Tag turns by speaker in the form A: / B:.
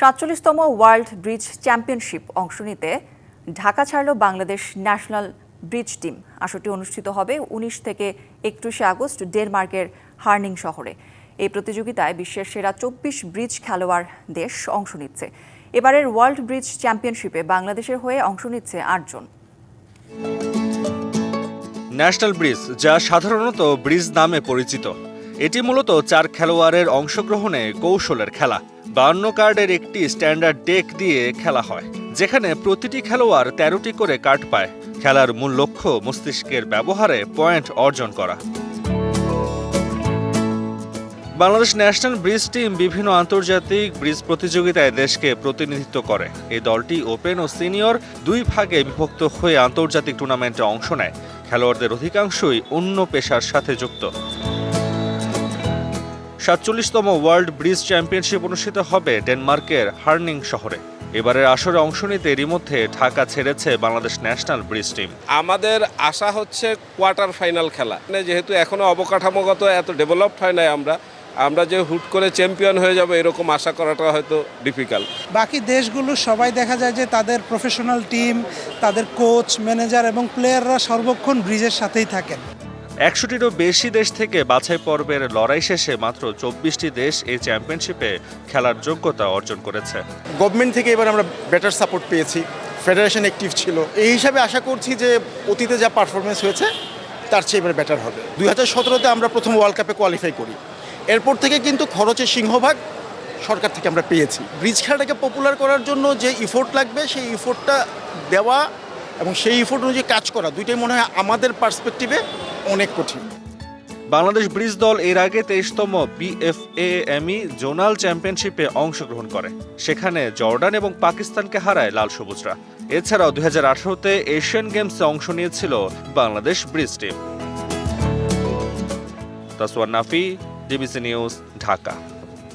A: সাতচল্লিশতম world bridge championship অংশ নিতে ঢাকা ছাড়ল বাংলাদেশ ন্যাশনাল ব্রিজ টিম। আসরটি অনুষ্ঠিত হবে উনিশ থেকে একত্রিশে আগস্ট ডেনমার্কের হার্নিং শহরে। এই প্রতিযোগিতায় বিশ্বের সেরা চব্বিশ ব্রিজ খেলোয়াড় দেশ অংশ নিচ্ছে। এবারের ওয়ার্ল্ড ব্রিজ চ্যাম্পিয়নশিপে বাংলাদেশের হয়ে অংশ নিচ্ছে আটজন।
B: ন্যাশনাল ব্রিজ, যা সাধারণত ব্রিজ নামে পরিচিত। এটি মূলত চার খেলোয়াড়ের অংশগ্রহণে কৌশলের খেলা। বান্ন কার্ডের একটি স্ট্যান্ডার্ড ডেক দিয়ে খেলা হয়, যেখানে প্রতিটি খেলোয়াড় তেরোটি করে কার্ড পায়। খেলার মূল লক্ষ্য মস্তিষ্কের ব্যবহারে পয়েন্ট অর্জন করা। বাংলাদেশ ন্যাশনাল ব্রিজ টিম বিভিন্ন আন্তর্জাতিক ব্রিজ প্রতিযোগিতায় দেশকে প্রতিনিধিত্ব করে। এই দলটি ওপেন ও সিনিয়র দুই ভাগে বিভক্ত হয়ে আন্তর্জাতিক টুর্নামেন্টে অংশ নেয়। খেলোয়াড়দের অধিকাংশই অন্য পেশার সাথে যুক্ত। সাতচল্লিশতম ওয়ার্ল্ড ব্রিজ চ্যাম্পিয়নশিপ অনুষ্ঠিত হবে ডেনমার্কের হার্নিং শহরে। এবারের আসরে অংশ নিতে এরই মধ্যে ঢাকা ছেড়েছে বাংলাদেশ ন্যাশনাল ব্রিজ টিম।
C: আমাদের আশা হচ্ছে কোয়ার্টার ফাইনাল খেলা। মানে যেহেতু এখনও অবকাঠামোগত এত ডেভেলপড হয় নাই আমরা আমরা যে হুট করে চ্যাম্পিয়ন হয়ে যাব এরকম আশা করাটা হয়তো ডিফিকাল্ট।
D: বাকি দেশগুলো সবাই দেখা যায় যে তাদের প্রফেশনাল টিম তাদের কোচ ম্যানেজার এবং প্লেয়াররা সর্বক্ষণ ব্রিজের সাথেই থাকেন।
B: একশোটিরও বেশি দেশ থেকে বাছাই পর্বের লড়াই শেষে মাত্র চব্বিশটি দেশ এই চ্যাম্পিয়নশিপে খেলার যোগ্যতা অর্জন করেছে।
E: গভর্নমেন্ট থেকে এবার আমরা বেটার সাপোর্ট পেয়েছি। ফেডারেশন অ্যাক্টিভ ছিল। এই হিসাবে আশা করছি যে অতীতে যা পারফরমেন্স হয়েছে, তার চেয়ে এবার বেটার হবে। দুই হাজার সতেরোতে আমরা প্রথম ওয়ার্ল্ড কাপে কোয়ালিফাই করি। এরপর থেকে কিন্তু খরচের সিংহভাগ সরকার থেকে আমরা পেয়েছি। ব্রিজ খেলাটাকে পপুলার করার জন্য যে ইফোর্ট লাগবে, সেই ইফোর্টটা দেওয়া এবং সেই ইফোর্ট অনুযায়ী কাজ করা, দুইটাই মনে হয় আমাদের পার্সপেক্টিভে অনেক কঠিন।
B: বাংলাদেশ ব্রিজ দল এর আগে তেইশতম বিএফএএমই জোনাল চ্যাম্পিয়নশিপে অংশগ্রহণ করে। সেখানে জর্ডান এবং পাকিস্তানকে হারায় লাল সবুজরা। এছাড়াও দুই হাজার আঠারোতে এশিয়ান গেমসে অংশ নিয়েছিল Bangladesh bridge team. Taswar Nafi, DBC news, Dhaka.